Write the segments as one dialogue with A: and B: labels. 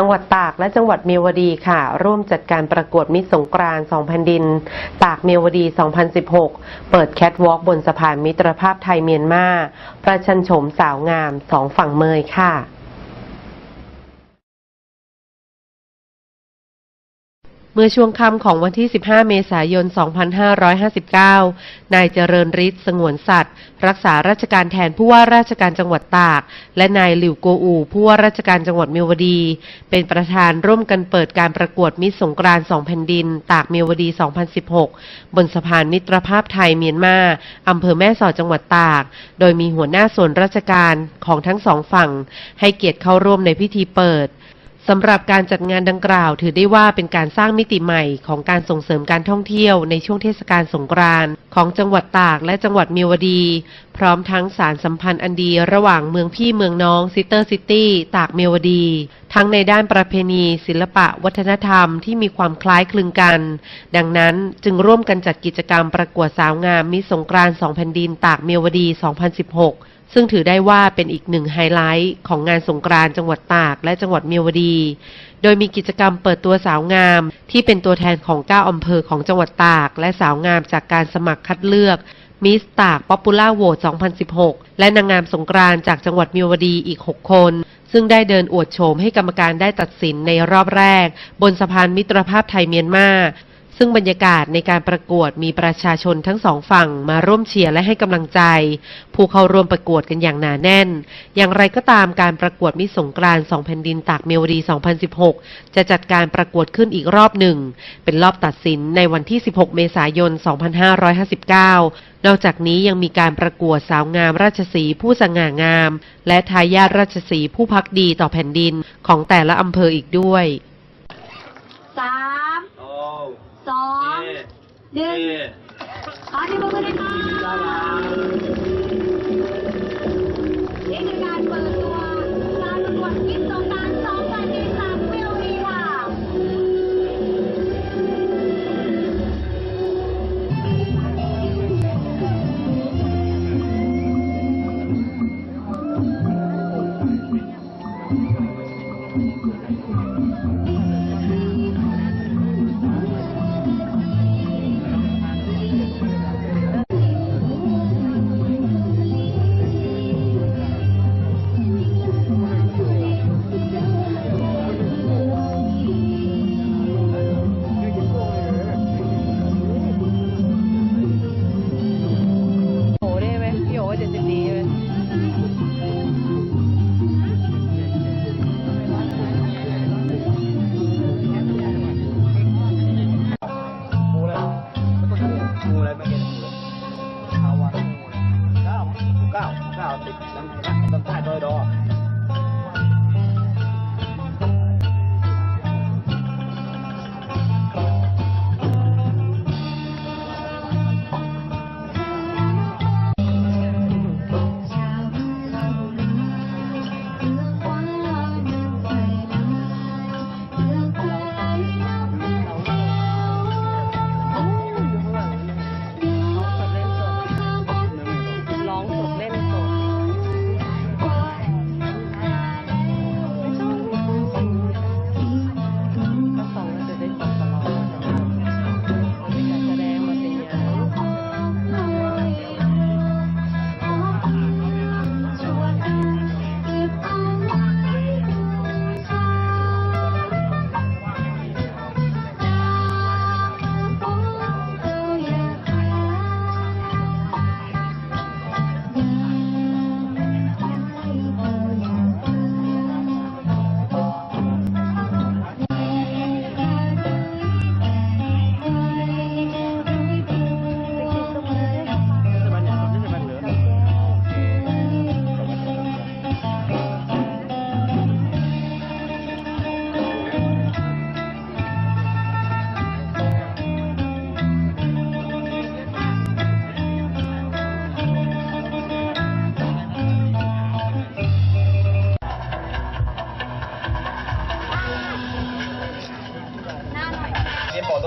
A: จังหวัดตากและจังหวัดเมียวดีค่ะ ร่วมจัดการประกวดมิตรสงกรานต์2แผ่นดิน ตากเมียวดี 2016 เปิดแคทวอล์กบนสะพานมิตรภาพไทยเมียนมา ประชันโฉมสาวงามสองฝั่งเมยค่ะ มื่อช่วงค่ำของวันที่ 15 เมษายน 2559 นายเจริญฤทธิ์สงวนสัตว์ รักษาราชการแทนผู้ว่าราชการจังหวัดตาก และนายหลิวโกอูผู้ว่าราชการจังหวัดเมียวดี เป็นประธานร่วมกันเปิดการประกวดมิตรสงกรานต์2แผ่นดิน ตากเมียวดี 2016 บนสะพานมิตรภาพไทยเมียนมาอำเภอแม่สอดจังหวัดตาก โดยมีหัวหน้าส่วนราชการของทั้งสองฝั่ง ให้เกียรติเข้าร่วมในพิธีเปิด สำหรับการจัดงานดังกล่าว ถือได้ว่าเป็นการสร้างมิติใหม่ของการส่งเสริมการท่องเที่ยวในช่วงเทศกาลสงกรานต์ของจังหวัดตากและจังหวัดเมียวดี พร้อมทั้งสารสัมพันธ์อันดีระหว่างเมืองพี่เมืองน้องซิสเตอร์ซิตี้ตากเมียวดี ทั้งในด้านประเพณี ศิลปะ วัฒนธรรมที่มีความคล้ายคลึงกัน ดังนั้นจึงร่วมกันจัดกิจกรรมประกวดสาวงามมิสงกรานต์สองแผ่นดินตากเมียวดี 2016 ซึ่งถือได้ว่าเป็นอีกหนึ่งไฮไลท์ของงานสงกรานต์จังหวัดตากและจังหวัดเมียวดี โดยมีกิจกรรมเปิดตัวสาวงาม ที่เป็นตัวแทนของ 9 อำเภอของจังหวัดตาก และสาวงามจากการสมัครคัดเลือกมิสตากป๊อปปูล่าโหวต2016 และนางงามสงกรานต์จากจังหวัดเมียวดีอีก 6 คน ซึ่งได้เดินอวดโฉมให้กรรมการได้ตัดสินในรอบแรก บนสะพานมิตรภาพไทยเมียนมา ซึ่งบรรยากาศในการประกวดมีประชาชนทั้งสองฝั่งมาร่วมเชียร์และให้กำลังใจ ผู้เข้าร่วมประกวดกันอย่างหนาแน่น อย่างไรก็ตามการประกวดมิสงกรานต์2แผ่นดินตากเมียวดี 2016 จะจัดการประกวดขึ้นอีกรอบหนึ่ง เป็นรอบตัดสินในวันที่ 16 เมษายน 2559 นอกจากนี้ยังมีการประกวดสาวงามราชสีห์ผู้สง่างาม และทายาทราชสีห์ผู้พักดีต่อแผ่นดินของแต่ละอำเภออีกด้วย
B: สา หนึ่ง
C: นี่
B: ขอที่มือเลยค่ะนี่คือการเปิดตัวการปร ข้าวติดน้ำ
C: ตาลน้ำตา
A: ลดอยดอ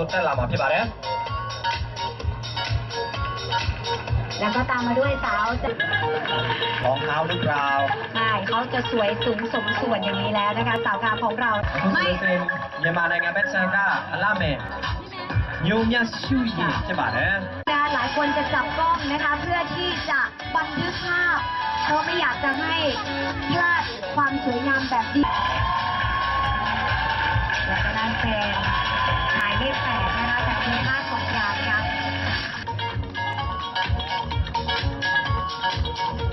A: stellar มา
C: พี่บาเรส
B: แล้วก็ตามมาด้วยสาวจ
C: รองเท้าหรือเปล่า
B: ใช่เขาจะสวยสูงสมส่วนอย่างนี้แล้วนะคะสาวงามของเรา ไม่
C: เยมาในงานเป็นซาก้าอัลลาเมยูมยาซูเยใช่ป่ะ
B: นะหลายคนจะจับกล้องนะคะเพื่อที่จะบันทึกภาพเพราไม่อยากจะให้พลาดความสวยงามแบบดีแล้วก็นั่นเป็ เลขแปดนะคะแต่มีห้าสองยามค่ะ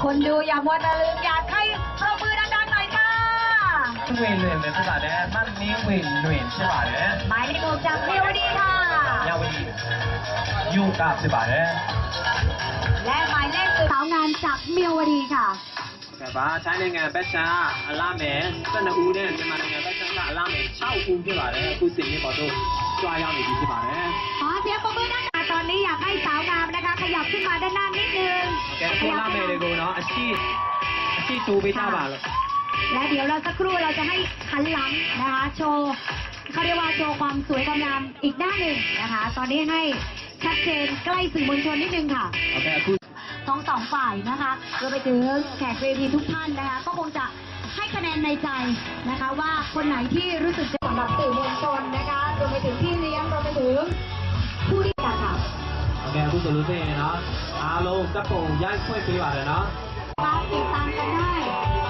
B: คนดูอย่ามัวแตะลึมอยากให้ปรบมือดังๆหน่อยค่ะ
C: เวนเวนเป็นภาษาแดนบ้านนี้เวนเวนใช่ป่เนี่ย
B: หมายเลขหกจากเทวดีค่ะ
C: ยาวดียูกาบใช่ป่ะเาย
B: และหมายเลขสาวงานจากเมียวดีค่ะ
C: แช่ป่าใช้ในงานเบชชาอัลลาเมสตันอูเนี่ยจะมาในงานเบชชาอัลลาเมเช่าคุมช่ป่ะเนี่ยคุณสิงห์นี่
B: ขอ
C: โทษ กลายยาวอีกทีบาทนะ
B: อ๋อเสียงปรบมือด้นหาตอนนี้อยากให้สาวงามนะคะ ขยับขึ้นมาด้านหน้านิดนึง
C: แกโคล่าเมเดโเนาะอาชีพอาชีพจูบิต้าบาล
B: และเดี๋ยวเราสักครู่เราจะให้หันหลังนะคะโชว์เขาเรียกว่าโชว์ความสวยความงามอีกด้านหนึ่งนะคะ ตอนนี้ให้ชัดเจนใกล้สื่อมวลชนนิดนึงค่ะ
C: โอเค
B: ทั้งสองฝ่ายนะคะรวมไปถึงแขกเวทีทุกท่านนะคะ ก็คงจะ ให้คะแนนในใจนะคะว่าคนไหนที่รู้สึกสำหรับสื่อมวลชนนะคะรวมไปถึงพี่เลี้ยงรวมไปถึงผู้ที่จัดค่ะ
C: เคผู้จะรู้ได้เนาะอาโลกระโปงย้ายช่วยปีบาทเลยเนาะ
B: มาติดตามกันได้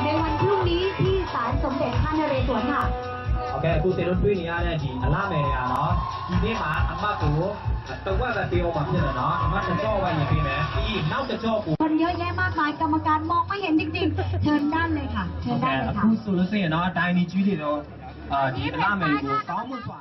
B: ในวันพรุ่งนี้ที่ศาลสมเด็จพระ
C: โอเคအခုသင်တို့တွေ့နေရတဲ့ဒီအလားမယ်တွေကနော်ဒီနေ့မှာအမတ်ကိုတဝက်ပဲပေးအောင်ပါဖြစ်တယ်နော်အမတ်တစ်ကြော့ပဲရင်ပေးမယ်ပြီးနောက်တစ်ကြော့ကို
B: คนเยอะแยะมากมายกรรมการมองไม่เห็นจริงๆ เชิญด้านเลยค่ะ เชิ
C: โอ
B: ญ
C: เค
B: ด้านเลย
C: အခု
B: ค่ะ
C: ဆိုလို့ရှိရင်နော်ဒိုင်နီကြီးတွေတော့အာဒီအလားမယ်ကိုကောင်းမွန်စွာ